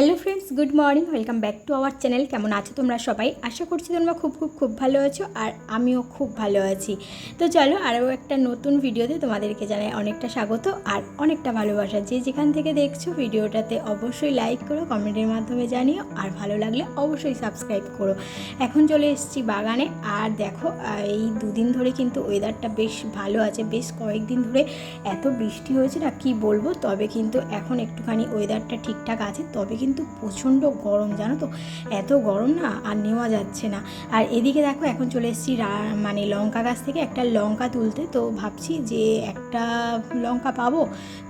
Hello friends good morning welcome back to our channel কেমন আছো তোমরা সবাই? আশা করছি তোমরা খুব খুব খুব ভালো আছো আর আমিও খুব ভালো আছি। তো চলো আরও একটা নতুন ভিডিওতে তোমাদেরকে জানাই অনেকটা স্বাগত আর অনেকটা ভালোবাসা। যে যেখান থেকে দেখছ ভিডিওটাতে অবশ্যই লাইক করো কমেন্টের মাধ্যমে জানিও আর ভালো লাগলে অবশ্যই সাবস্ক্রাইব করো। এখন চলে এসেছি বাগানে আর দেখো, এই দুদিন ধরে কিন্তু ওয়েদারটা বেশ ভালো আছে। বেশ কয়েকদিন ধরে এত বৃষ্টি হয়েছে না কি বলব? তবে কিন্তু এখন একটুখানি ওয়েদারটা ঠিকঠাক আছে। তবে কিন্তু প্রচণ্ড গরম, জানো তো? এত গরম না, আর নেওয়া যাচ্ছে না। আর এদিকে দেখো, এখন চলে এসেছি মানে লঙ্কা গাছ থেকে একটা লঙ্কা তুলতে। তো ভাবছি যে একটা লঙ্কা পাবো।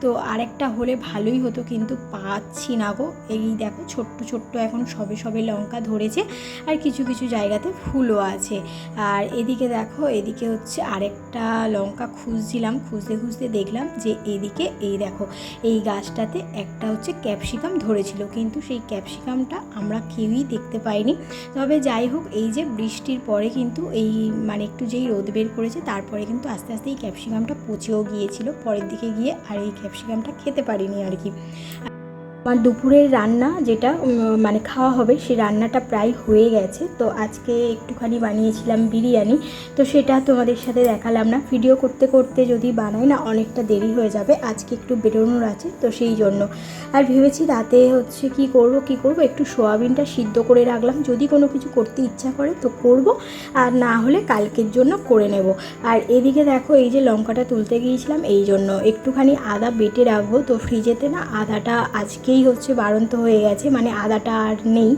তো আরেকটা হলে ভালোই হতো, কিন্তু পাচ্ছি না গো। এই দেখো, ছোট্ট ছোট্ট এখন সবে সবে লঙ্কা ধরেছে, আর কিছু কিছু জায়গাতে ফুলও আছে। আর এদিকে দেখো, এদিকে হচ্ছে আরেকটা লঙ্কা খুঁজছিলাম, খুঁজতে খুঁজতে দেখলাম যে এদিকে এই দেখো, এই গাছটাতে একটা হচ্ছে ক্যাপসিকাম ধরেছিল। কিন্তু সেই ক্যাপসিকামটা আমরা কেউই দেখতে পাইনি। তবে যাই হোক, এই যে বৃষ্টির পরে কিন্তু এই মানে একটু যেই রোদ বের করেছে, তারপরে কিন্তু আস্তে আস্তে এই ক্যাপসিকামটা পচেও গিয়েছিল। পরের দিকে গিয়ে আর এই ক্যাপসিকামটা খেতে পারিনি আর কি। আমার দুপুরের রান্না যেটা মানে খাওয়া হবে সেই রান্নাটা প্রায় হয়ে গেছে। তো আজকে একটুখানি বানিয়েছিলাম বিরিয়ানি। তো সেটা তোমাদের সাথে দেখালাম না। ভিডিও করতে করতে যদি বানাই না, অনেকটা দেরি হয়ে যাবে। আজকে একটু বেরোনোর আছে, তো সেই জন্য। আর ভেবেছি রাতে হচ্ছে কি করব কি করব? একটু সোয়াবিনটা সিদ্ধ করে রাখলাম। যদি কোনো কিছু করতে ইচ্ছা করে, তো করব। আর না হলে কালকের জন্য করে নেব। আর এদিকে দেখো, এই যে লঙ্কাটা তুলতে গিয়েছিলাম, এই জন্য। একটুখানি আদা বেটে রাখব। তো ফ্রিজেতে না আদাটা আজকেই হচ্ছে বাড়ন্ত হয়ে গেছে মানে আদাটা আর নেই।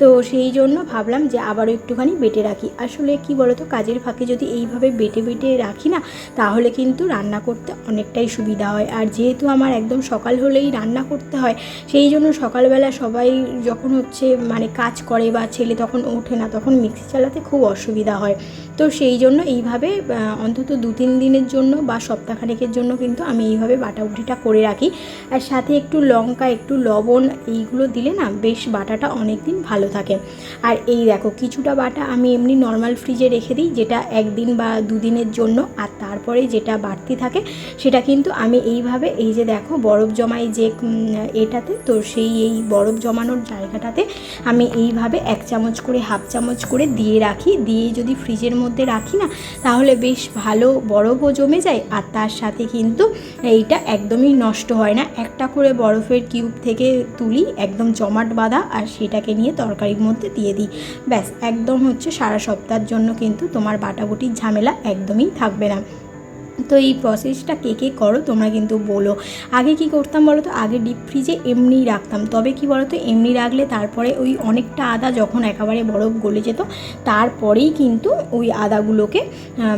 তো সেই জন্য ভাবলাম যে আবারও একটুখানি বেটে রাখি। আসলে কি বলতো, কাজের ফাঁকে যদি এইভাবে বেটে বেটে রাখি না, তাহলে কিন্তু রান্না করতে অনেকটাই সুবিধা হয়। আর যেহেতু আমার একদম সকাল হলেই রান্না করতে হয়, সেই জন্য সকালবেলা সবাই যখন হচ্ছে মানে কাজ করে বা ছেলে তখন ওঠে না, তখন মিক্সি চালাতে খুব অসুবিধা হয়। তো সেই জন্য এইভাবে অন্তত দু তিন দিনের জন্য বা সপ্তাহখানেকের জন্য কিন্তু আমি এইভাবে বাটাবুটিটা করে রাখি। আর সাথে একটু লঙ্কা, একটু লবণ এইগুলো দিলে না বেশ বাটাটা অনেক দিন ভালো থাকে। আর এই দেখো, কিছুটা বাটা আমি এমনি নর্মাল ফ্রিজে রেখে দিই, যেটা একদিন বা দুদিনের জন্য। আর তারপরে যেটা বাড়তি থাকে, সেটা কিন্তু আমি এইভাবে এই যে দেখো, বরফ জমাই যে এটাতে, তো সেই এই বরফ জমানোর জায়গাটাতে আমি এইভাবে এক চামচ করে, হাফ চামচ করে দিয়ে রাখি। দিয়ে যদি ফ্রিজের মধ্যে রাখি না, তাহলে বেশ ভালো বরফও জমে যায়। আর তার সাথে কিন্তু এইটা একদমই নষ্ট হয় না। একটা করে বরফের কিউব থেকে তুলি একদম জমাট বাঁধা আর সেটাকে নিয়ে তরকারির মধ্যে দিয়ে দিই। ব্যাস, একদম হচ্ছে সারা সপ্তাহের জন্য কিন্তু তোমার বাটাবুটির ঝামেলা একদমই থাকবে না। তো এই প্রসেসটা কে কে করো তোমরা কিন্তু বলো। আগে কি করতাম বলো তো? আগে ডিপ ফ্রিজে এমনিই রাখতাম। তবে কি বলো তো? এমনি রাখলে তারপরে ওই অনেকটা আদা যখন একেবারে বরফ গলে যেত, তারপরেই কিন্তু ওই আদাগুলোকে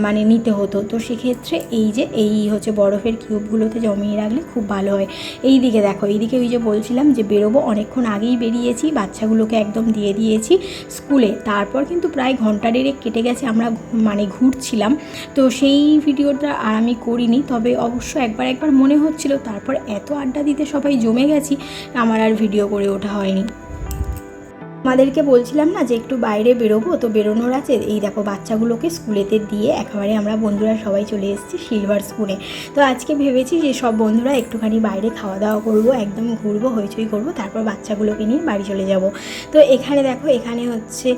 মানে নিতে হতো। তো সেক্ষেত্রে এই যে এই হচ্ছে বরফের কিউবগুলোতে জমিয়ে রাখলে খুব ভালো হয়। এই দিকে দেখো, এইদিকে ওই যে বলছিলাম যে বেরোবো, অনেকক্ষণ আগেই বেরিয়েছি, বাচ্চাগুলোকে একদম দিয়ে দিয়েছি স্কুলে। তারপর কিন্তু প্রায় ঘণ্টা দেড়েক কেটে গেছে, আমরা মানে ঘুরছিলাম। তো সেই ভিডিওটা আর আমি করিনি, তবে অবশ্য একবার একবার মনে হচ্ছিল, তারপর এত আড্ডা দিতে সবাই জমে গেছি, আমার আর ভিডিও করে ওঠা হয়নি। আমাদেরকে বলছিলাম না যে একটু বাইরে বেরোবো, তো বেরোনোর আছে। এই দেখো বাচ্চাগুলোকে স্কুলেতে দিয়ে একেবারে আমরা বন্ধুরা সবাই চলে এসেছি সিলভার স্কুলে। তো আজকে ভেবেছি যে সব বন্ধুরা একটুখানি বাইরে খাওয়া দাওয়া করব, একদম ঘুরবো, হইচই করব, তারপর বাচ্চাগুলোকে নিয়ে বাড়ি চলে যাব। তো এখানে দেখো, এখানে হচ্ছে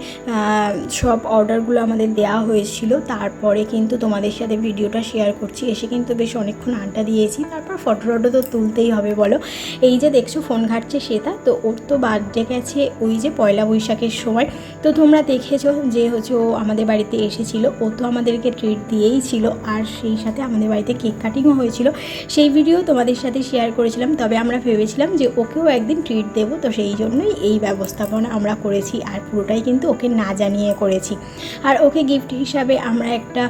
সব অর্ডারগুলো আমাদের দেওয়া হয়েছিল। তারপরে কিন্তু তোমাদের সাথে ভিডিওটা শেয়ার করছি। এসে কিন্তু বেশ অনেকক্ষণ আড্ডা দিয়েছি। তারপর ফটো টটো তো তুলতেই হবে, বলো। এই যে দেখছ, ফোন ঘাটছে শ্বেতা তো ওর তো বার্থডে গেছে, ওই যে পয়লা বৈশাখের সময়। তো তোমরা দেখেছ যে হচ্ছে ও আমাদের বাড়িতে এসেছিল। ও তো আমাদেরকে ট্রিট দিয়েই ছিল আর সেই সাথে আমাদের বাড়িতে কেক কাটিংও হয়েছিল। সেই ভিডিও তোমাদের সাথে শেয়ার করেছিলাম। তবে আমরা ভেবেছিলাম যে ওকেও একদিন ট্রিট দেবো। তো সেই জন্যই এই ব্যবস্থাপনা আমরা করেছি আর পুরোটাই কিন্তু ওকে না জানিয়ে করেছি। আর ওকে গিফট হিসাবে আমরা একটা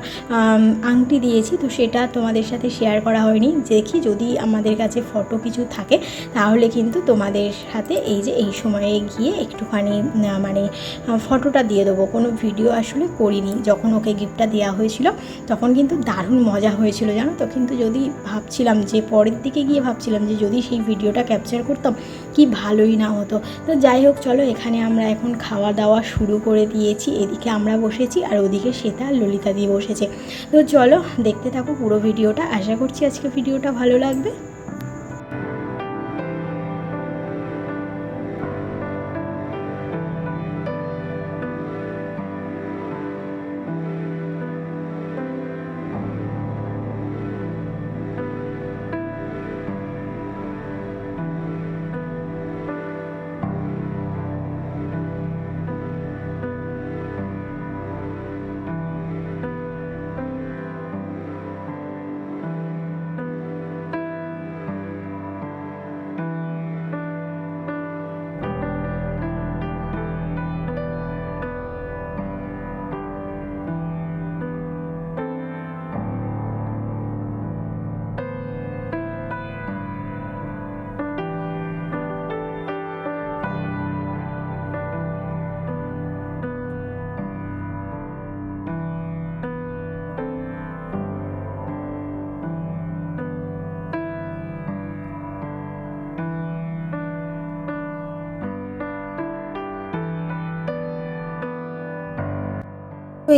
আংটি দিয়েছি। তো সেটা তোমাদের সাথে শেয়ার করা হয়নি। দেখি যদি আমাদের কাছে ফটো কিছু থাকে, তাহলে কিন্তু তোমাদের সাথে এই যে এই সময়ে গিয়ে একটুখানি আহ, মানে ফটোটা দিয়ে দেবো। কোনো ভিডিও আসলে করিনি। যখন ওকে গিফটটা দেওয়া হয়েছিল তখন কিন্তু দারুণ মজা হয়েছিল জানো তো? কিন্তু যদি ভাবছিলাম যে পরের দিকে গিয়ে ভাবছিলাম যে যদি সেই ভিডিওটা ক্যাপচার করতাম কি ভালোই না হতো। তো যাই হোক চলো এখানে আমরা এখন খাওয়া দাওয়া শুরু করে দিয়েছি। এদিকে আমরা বসেছি আর ওদিকে শ্বেতা আর ললিতা দিয়ে বসেছে। তো চলো দেখতে থাকো পুরো ভিডিওটা আশা করছি আজকে ভিডিওটা ভালো লাগবে।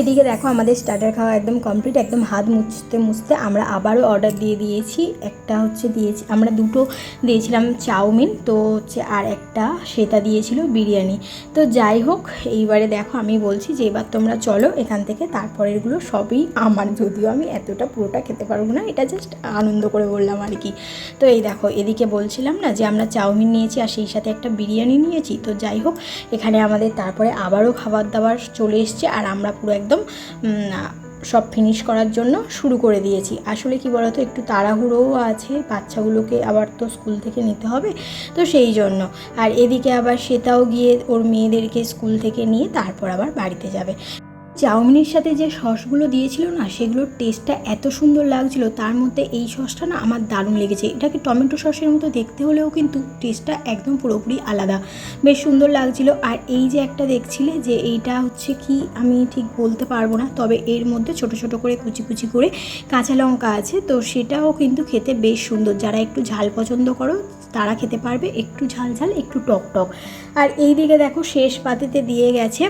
এদিকে দেখো আমাদের স্টার্টার খাওয়া একদম কমপ্লিট একদম হাত মুছতে মুছতে আমরা আবারও অর্ডার দিয়ে দিয়েছি। একটা হচ্ছে দিয়েছি, আমরা দুটো দিয়েছিলাম চাউমিন, তো হচ্ছে আর একটা সেটা দিয়েছিল বিরিয়ানি। তো যাই হোক, এইবারে দেখো আমি বলছি যে এবার তোমরা চলো এখান থেকে, তারপরেরগুলো সবই আমার। যদিও আমি এতটা পুরোটা খেতে পারব না, এটা জাস্ট আনন্দ করে বললাম আর কি। তো এই দেখো, এদিকে বলছিলাম না যে আমরা চাউমিন নিয়েছি আর সেই সাথে একটা বিরিয়ানি নিয়েছি। তো যাই হোক, এখানে আমাদের তারপরে আবারও খাবার দাবার চলে এসছে আর আমরা পুরো একদম সব ফিনিশ করার জন্য শুরু করে দিয়েছি। আসলে কি বলতো, একটু তাড়াহুড়োও আছে, বাচ্চাগুলোকে আবার তো স্কুল থেকে নিতে হবে, তো সেই জন্য। আর এদিকে আবার সেটাও গিয়ে ওর মেয়েদেরকে স্কুল থেকে নিয়ে তারপর আবার বাড়িতে যাবে। চাউমিনের সাথে যে সসগুলো দিয়েছিল না, সেগুলোর টেস্টটা এত সুন্দর লাগছিল, তার মধ্যে এই সসটা না আমার দারুণ লেগেছে। এটাকে টমেটো সসের মতো দেখতে হলেও কিন্তু টেস্টটা একদম পুরোপুরি আলাদা। বেশ সুন্দর লাগছিল। আর এই যে একটা দেখছিলে যে এইটা হচ্ছে কি আমি ঠিক বলতে পারব না, তবে এর মধ্যে ছোট ছোট করে কুচি কুচি করে কাঁচা লঙ্কা আছে, তো সেটাও কিন্তু খেতে বেশ সুন্দর। যারা একটু ঝাল পছন্দ করো, তারা খেতে পারবে। একটু ঝাল ঝাল, একটু টক টক। আর এই দিকে দেখো, শেষ পাতিতে দিয়ে গেছে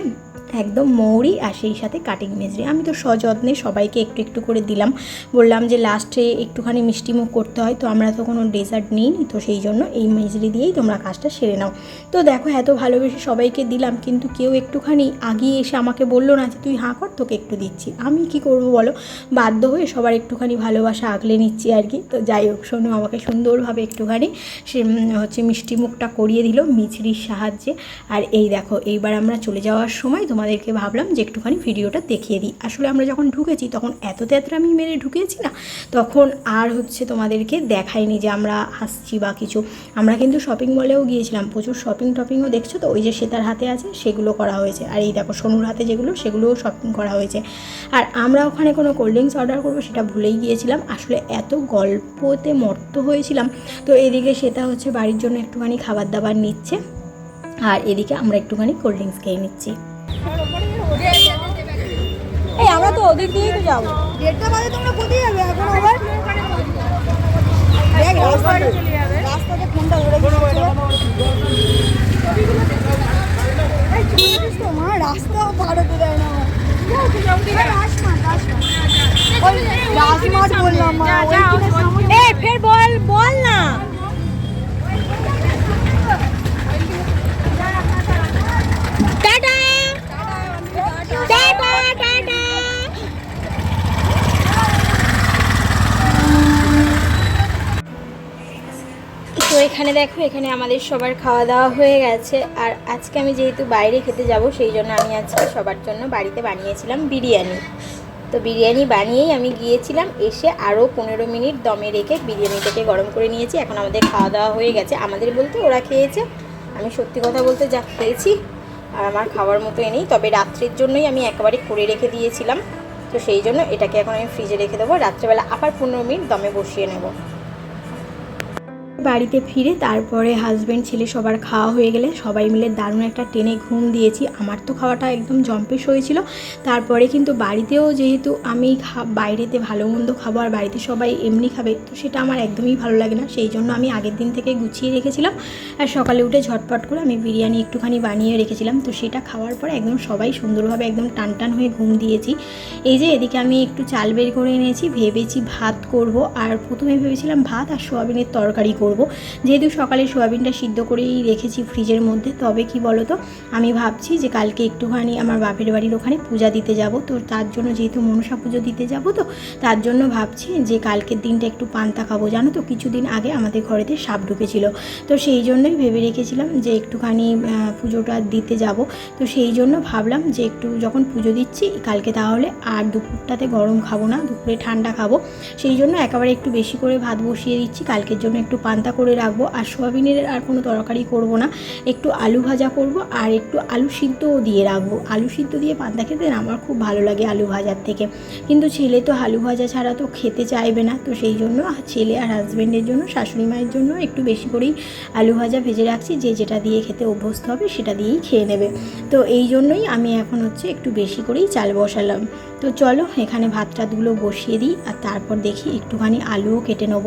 একদম মৌরি আর সেই সাথে কাটিং মেজরি আমি তো সযত্নে সবাইকে একটু একটু করে দিলাম। বললাম যে লাস্টে একটুখানি মিষ্টি মুখ করতে হয়, তো আমরা তো কোনো ডেজার্ট নিইনি, তো সেই জন্য এই মেজরি দিয়েই তোমরা কাজটা সেরে নাও। তো দেখো, এত ভালোবেসে সবাইকে দিলাম, কিন্তু কেউ একটুখানি আগিয়ে এসে আমাকে বলল না যে, তুই হাঁ কর, তোকে একটু দিচ্ছি। আমি কি করব বলো? বাধ্য হয়ে সবার একটুখানি ভালোবাসা আগলে নিচ্ছি আর কি। তো যাই হোক শোনো আমাকে সুন্দরভাবে একটুখানি সে হচ্ছে মিষ্টি মুখটা করিয়ে দিল মিছরির সাহায্যে। আর এই দেখো, এইবার আমরা চলে যাওয়ার সময় তোমাদেরকে ভাবলাম যে একটুখানি ভিডিওটা দেখিয়ে দিই। আসলে আমরা যখন ঢুকেছি, তখন এত তেতরা আমি মেরে ঢুকেছি না, তখন আর হচ্ছে তোমাদেরকে দেখায়নি যে আমরা হাসছি বা কিছু। আমরা কিন্তু শপিং মলেও গিয়েছিলাম, প্রচুর শপিং টপিংও দেখছ তো? ওই যে সেতার হাতে আছে, সেগুলো করা হয়েছে। আর এই দেখো সোনুর হাতে যেগুলো, সেগুলোও শপিং করা হয়েছে। আর আমরা ওখানে কোনো কোল্ড ড্রিঙ্কস অর্ডার করব সেটা ভুলেই গিয়েছিলাম। আসলে এত গল্পতে মর্ত হয়েছিলাম। তো এদিকে সেটা হচ্ছে বাড়ির জন্য একটুখানি খাবার দাবার নিচ্ছে। আর এদিকে আমরা একটুখানি কোল্ড ড্রিঙ্কস খেয়ে নিচ্ছি। ওদিক দিয়েই তো যাব। দেড়টা বাজে তোমরা কোথায় যাবে? এখন আবার? রাস্তাতে রাস্তাতে ফোনটা ধরে মা রাস্তাও পার হতে দেয় না আমার। রাজমাট, রাজমাট। ওই রাজমাট বললাম মা, ফের বল বল না টাটা টাটা টাটা তো এখানে দেখো, এখানে আমাদের সবার খাওয়া দাওয়া হয়ে গেছে। আর আজকে আমি যেহেতু বাইরে খেতে যাব, সেই জন্য আমি আজকে সবার জন্য বাড়িতে বানিয়েছিলাম বিরিয়ানি। তো বিরিয়ানি বানিয়েই আমি গিয়েছিলাম, এসে আরও পনেরো মিনিট দমে রেখে বিরিয়ানিটাকে গরম করে নিয়েছি। এখন আমাদের খাওয়া দাওয়া হয়ে গেছে। আমাদের বলতে ওরা খেয়েছে। আমি সত্যি কথা বলতে যা খেয়েছি, আর আমার খাওয়ার মতো এনেই তবে রাত্রের জন্যই আমি একেবারে করে রেখে দিয়েছিলাম। তো সেই জন্য এটাকে এখন আমি ফ্রিজে রেখে দেবো। রাত্রেবেলা আবার পনেরো মিনিট দমে বসিয়ে নেব। বাড়িতে ফিরে তারপরে হাজব্যান্ড ছেলে সবার খাওয়া হয়ে গেলে সবাই মিলে দারুণ একটা টেনে ঘুম দিয়েছি। আমার তো খাওয়াটা একদম জম্পেশ হয়েছিল। তারপরে কিন্তু বাড়িতেও যেহেতু আমি বাইরেতে ভালো মন্দ খাব আর বাড়িতে সবাই এমনি খাবে, তো সেটা আমার একদমই ভালো লাগে না। সেই জন্য আমি আগের দিন থেকে গুছিয়ে রেখেছিলাম আর সকালে উঠে ঝটপট করে আমি বিরিয়ানি একটুখানি বানিয়ে রেখেছিলাম। তো সেটা খাওয়ার পর একদম সবাই সুন্দরভাবে একদম টান টান হয়ে ঘুম দিয়েছি। এই যে এদিকে আমি একটু চাল বের করে এনেছি, ভেবেছি ভাত করব। আর প্রথমে ভেবেছিলাম ভাত আর সোয়াবিনের তরকারি করব যেহেতু সকালে সোয়াবিনটা সিদ্ধ করেই রেখেছি ফ্রিজের মধ্যে, তবে কি বলতো, আমি ভাবছি যে কালকে একটুখানি আমার বাপের বাড়ির ওখানে পূজা দিতে যাব। তো তার জন্য যেহেতু মনসা পুজো দিতে যাব, তো তার জন্য ভাবছি যে কালকের দিনটা একটু পান্তা খাব। জানো তো, কিছুদিন আগে আমাদের ঘরেতে সাপ ঢুকেছিল। তো সেই জন্যই ভেবে রেখেছিলাম যে একটুখানি পুজোটা দিতে যাব। তো সেই জন্য ভাবলাম যে একটু যখন পুজো দিচ্ছি, কালকে তাহলে আর দুপুরটাতে গরম খাব না, দুপুরে ঠান্ডা খাব। সেই জন্য একেবারে একটু বেশি করে ভাত বসিয়ে দিচ্ছি, কালকের জন্য একটু পান্তা করে রাখব আর সোয়াবিনের আর কোনো তরকারি করব না। একটু আলু ভাজা করব আর একটু আলু সিদ্ধও দিয়ে রাখব। আলু সিদ্ধ দিয়ে পান্তা খেতে আমার খুব ভালো লাগে আলু ভাজার থেকে। কিন্তু ছেলে তো আলু ভাজা ছাড়া তো খেতে চাইবে না। তো সেই জন্য ছেলে আর হাজব্যান্ডের জন্য, শাশুড়ি মায়ের জন্য একটু বেশি করেই আলু ভাজা ভেজে রাখছি। যে যেটা দিয়ে খেতে অভ্যস্ত হবে সেটা দিয়েই খেয়ে নেবে। তো এই জন্যই আমি এখন হচ্ছে একটু বেশি করেই চাল বসালাম। তো চলো এখানে ভাত টাতগুলো বসিয়ে দিই আর তারপর দেখি একটুখানি আলুও কেটে নেব।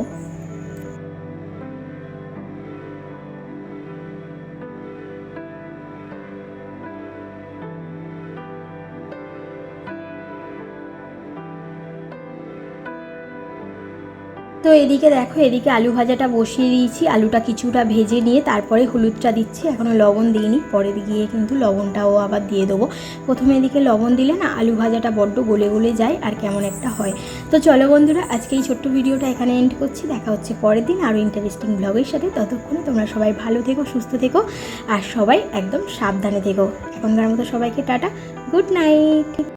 এদিকে দেখো, এদিকে আলু ভাজাটা বসিয়ে দিয়েছি। আলুটা কিছুটা ভেজে নিয়ে তারপরে হলুদটা দিচ্ছি। এখনও লবণ দিইনি, পরে গিয়ে কিন্তু লবণটাও আবার দিয়ে দেবো। প্রথমে এদিকে লবণ দিলে না আলু ভাজাটা বড্ড গলে গলে যায় আর কেমন একটা হয়। তো চলো বন্ধুরা, আজকে এই ছোট্ট ভিডিওটা এখানে এন্ড করছি। দেখা হচ্ছে পরের দিন আরও ইন্টারেস্টিং ব্লগের সাথে। ততক্ষণে তোমরা সবাই ভালো থেকো, সুস্থ থেকো আর সবাই একদম সাবধানে থেকো। এখনকার মতো সবাইকে টাটা গুড নাইট